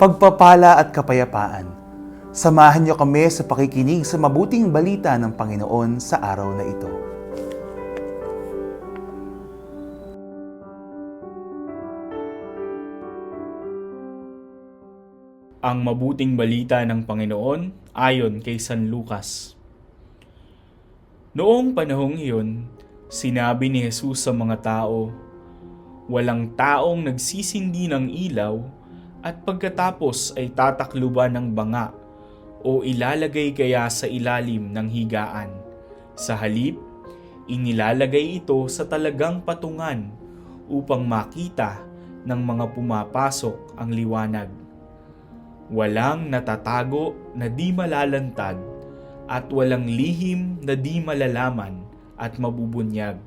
pagpapala at kapayapaan. Samahan niyo kami sa pakikinig sa mabuting balita ng Panginoon sa araw na ito. Ang mabuting balita ng Panginoon ayon kay San Lucas. Noong panahong iyon, sinabi ni Jesus sa mga tao, Walang taong nagsisindi ng ilaw at pagkatapos ay tatakluban ng banga o ilalagay kaya sa ilalim ng higaan. Sa halip, inilalagay ito sa talagang patungan upang makita ng mga pumapasok ang liwanag. Walang natatago na di malalantad at walang lihim na di malalaman at mabubunyag.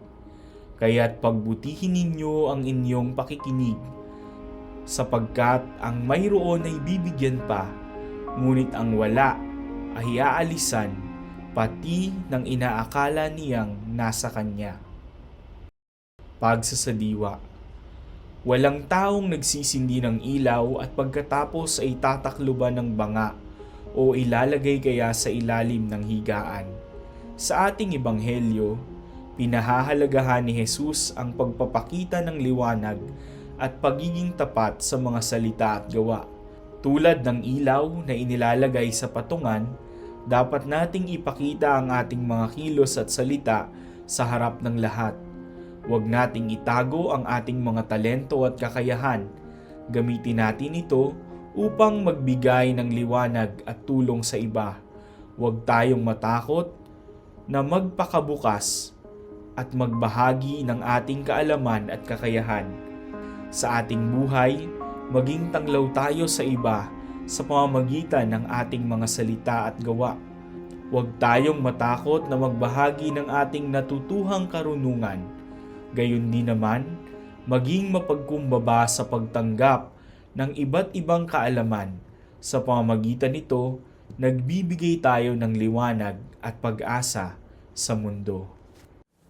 Kaya't pagbutihin ninyo ang inyong pakikinig sapagkat ang mayroon ay bibigyan pa, ngunit ang wala ay aalisan pati ng inaakala niyang nasa kanya. Pagsasadiwa Walang taong nagsisindi ng ilaw at pagkatapos ay tatakluban ng banga o ilalagay kaya sa ilalim ng higaan. Sa ating ebanghelyo, pinahahalagahan ni Jesus ang pagpapakita ng liwanag at pagiging tapat sa mga salita at gawa. Tulad ng ilaw na inilalagay sa patungan, dapat nating ipakita ang ating mga kilos at salita sa harap ng lahat. Huwag nating itago ang ating mga talento at kakayahan. Gamitin natin ito upang magbigay ng liwanag at tulong sa iba. Huwag tayong matakot na magpakabukas at magbahagi ng ating kaalaman at kakayahan. Sa ating buhay, maging tanglaw tayo sa iba sa pamamagitan ng ating mga salita at gawa. Huwag tayong matakot na magbahagi ng ating natutuhang karunungan. Gayon din naman, maging mapagkumbaba sa pagtanggap ng iba't ibang kaalaman. Sa pamamagitan nito, nagbibigay tayo ng liwanag at pag-asa sa mundo.